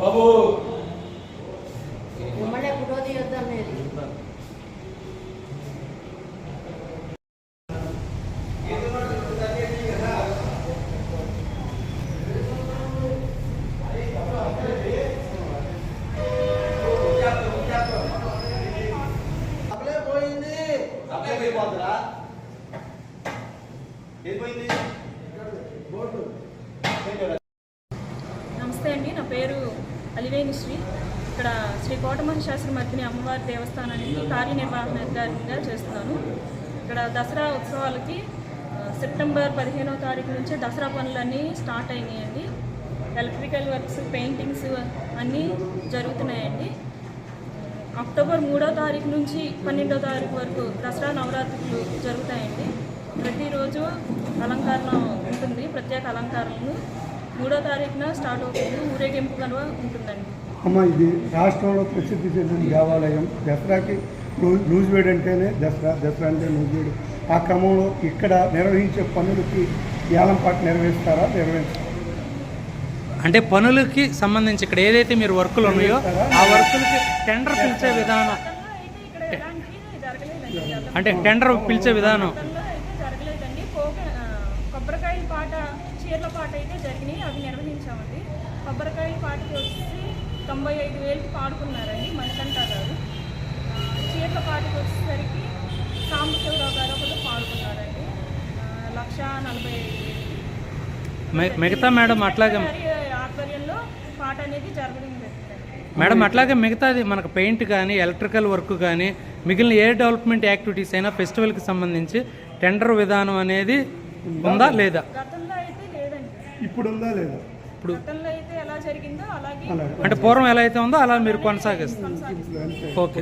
బాబు మళ్ళీ ఫోటో తీయొద్దాం అనేది అప్లై పోయింది బోర్డు అండి నా పేరు అలివేని శ్రీ. ఇక్కడ శ్రీ కోటమహి శాస్త్రి మధ్యని అమ్మవారి దేవస్థానానికి కార్యనిర్వాహకుగా చేస్తున్నాను. ఇక్కడ దసరా ఉత్సవాలకి సెప్టెంబర్ పదిహేనవ తారీఖు నుంచి దసరా పనులన్నీ స్టార్ట్ అయినాయండి. ఎలక్ట్రికల్ వర్క్స్ పెయింటింగ్స్ అన్నీ జరుగుతున్నాయండి. అక్టోబర్ మూడో తారీఖు నుంచి పన్నెండో తారీఖు వరకు దసరా నవరాత్రులు జరుగుతాయండి. ప్రతిరోజు అలంకరణ ఉంటుంది ప్రత్యేక అలంకారాలను మూడో తారీఖున స్టార్ట్ అవుతుంది. ఊరేగింపు కనుక ఉంటుందండి. అమ్మ ఇది రాష్ట్రంలో ప్రసిద్ధి చెందిన దేవాలయం. దసరాకి లూ- లూజ్ వేడ్ అంటేనే దసరా దసరా అంటే లూజ్ వేడ్ ఆ క్రమంలో ఇక్కడ నిర్వహించే పనులకి ఏలంపాటు నిర్వహిస్తారా నిర్వహిస్తారా అంటే పనులకి సంబంధించి ఇక్కడ ఏదైతే మీరు వర్కులు ఉన్నాయో ఆ వర్కులకి టెండర్ పిలిచే విధానం. అంటే టెండర్ పిలిచే విధానం గతంలో అయితే జరగలేదండి కోక ఆ, కొబ్బరికాయల పాట చీరల పాట అయితే జరిగినాయి అవి నిర్వహించామండి. కొబ్బరికాయల పాటకి వచ్చి తొంభై ఐదు వేలకి పాడుకున్నారండి మణికంఠ గారు. చీరల పాటకి వచ్చేసరికి సాంబశివరావు గారు ఒకరు పాడుకున్నారండి. లక్ష నలభై ఐదు వేలు మిగతా మేడం అట్లాగే ఆధ్వర్యంలో పాట అనేది జరగడం మేడం అట్లాగే మిగతాది మనకు పెయింట్ కానీ ఎలక్ట్రికల్ వర్క్ కానీ మిగిలిన ఏ డెవలప్మెంట్ యాక్టివిటీస్ అయినా ఫెస్టివల్కి సంబంధించి టెండర్ విధానం అనేది ఉందా లేదా? గతంలో అయితే లేదండి. ఇప్పుడు ఉందా లేదా? ఇప్పుడు గతంలో అయితే ఎలా జరిగిందో అలాగే అలాగే. అంటే పూర్వం ఎలా అయితే ఉందో అలా మీరు కొనసాగిస్తారు. ఓకే.